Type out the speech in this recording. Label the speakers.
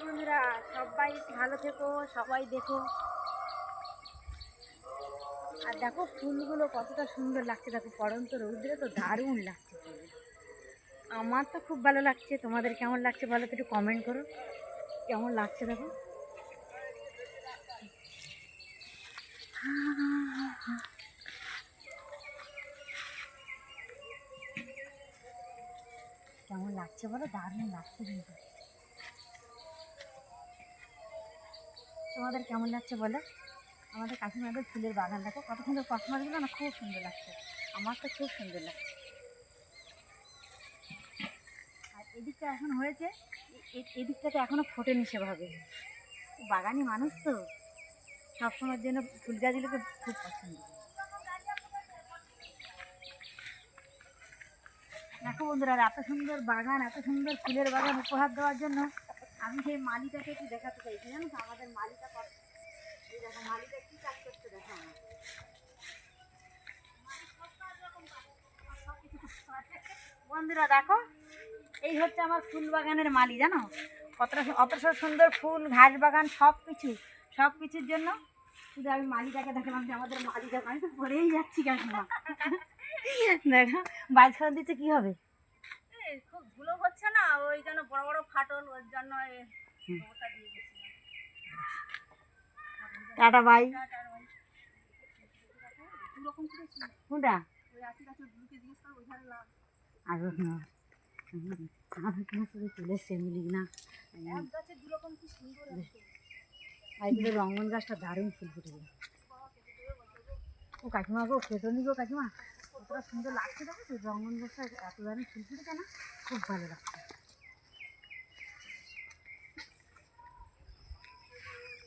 Speaker 1: দেখো সবাই ভালো থেকো, সবাই দেখো। আর দেখো, ফুলগুলো কতটা সুন্দর লাগছে, দেখো, পড়ন্ত রৌদ্রে তো দারুণ লাগছে আমার তো খুব ভালো লাগছে, তোমাদের কেমন লাগছে বলো তো একটু কমেন্ট করো। কেমন লাগছে দেখো? কেমন লাগছে বলো? দারুণ লাগছে কিন্তু। তোমাদের কেমন লাগছে বলো? আমাদের কাকিমাদের ফুলের বাগান দেখো, কত সুন্দর কসমাসগুলো না খুব সুন্দর লাগছে। আমার তো খুব সুন্দর লাগছে। আর এদিকটা এখন হয়েছে এদিকটাতে এখনও ফোটেনি সেভাবে। বাগানি মানুষ তো। সবসময়ের জন্য ফুল গাছগুলোকে খুব পছন্দ। দেখো বন্ধুরা এত সুন্দর বাগান, এত সুন্দর ফুলের বাগান উপহার দেওয়ার জন্য আমি সেই মালিটাকে একটু দেখাতে চাইছি, জানো তো? আমাদের মালিটা কত দেখো, মালিটা কি কাজ করতে দেখো বন্ধুরা দেখো, এই হচ্ছে আমার ফুল বাগানের মালি, জানো? কতটা অত সুন্দর ফুল, ঘাস বাগান, সব কিছু, সব কিছুর জন্য শুধু আমি মালিটাকে দেখালাম যে আমাদের মালিটা, আমি তো পড়েই যাচ্ছি কাকিমা দেখো, বাইশ খাওয়া দিতে কি হবে?
Speaker 2: খুব ধুলো হচ্ছে না ওই জন্য বড় বড় ফাটল ওর জন্য
Speaker 1: টাটা। কোনটা?
Speaker 2: লাল
Speaker 1: আর না। আমার কেন শুধু চলে এসছে মিলি না।
Speaker 2: এক গাছে দু রকম কি সুন্দর আছে।
Speaker 1: আইগুলো রঙন গাছটা দারুণ ফুল ফুটে ও কাকিমা গো খেতনি গো কাকিমা? কতটা সুন্দর লাগছে দেখো তো রঙন বসে এত দারুণ ফুল ফুটেছে না খুব ভালো লাগছে।